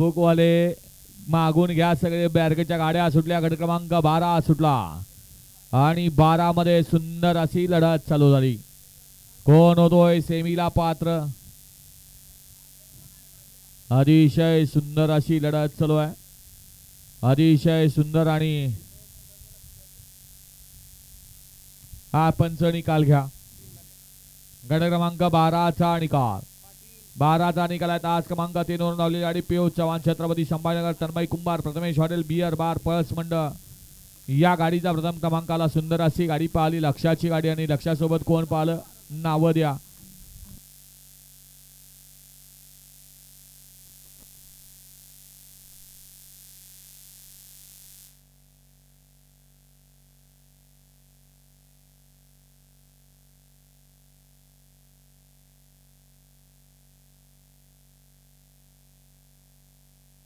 बुकवाले मागून घ्या सगळे बॅरगेच्या गाड्या सुटल्या गट क्रमांक बारा सुटला. आणि बारा मध्ये सुंदर अशी लढत चालू झाली. कोण होतोय सेमीला पात्र? अतिशय सुंदर अशी लढत चालू आहे. अतिशय सुंदर आणि हा पंच निकाल घ्या. गट क्रमांक बाराचा निकाल. बाराचा निकाल आहे. तास क्रमांक तीन वरून लावलेली गाडी Piyush Chavan Chhatrapati Sambhajinagar Tanmay Kumbhar Prathamesh hotel beer bar पळस मंडळ. या गाडीचा प्रथम क्रमांकाला सुंदर अशी गाडी पाहिली. लक्षाची गाडी आणि लक्षासोबत कोण पाहिलं? नावं द्या.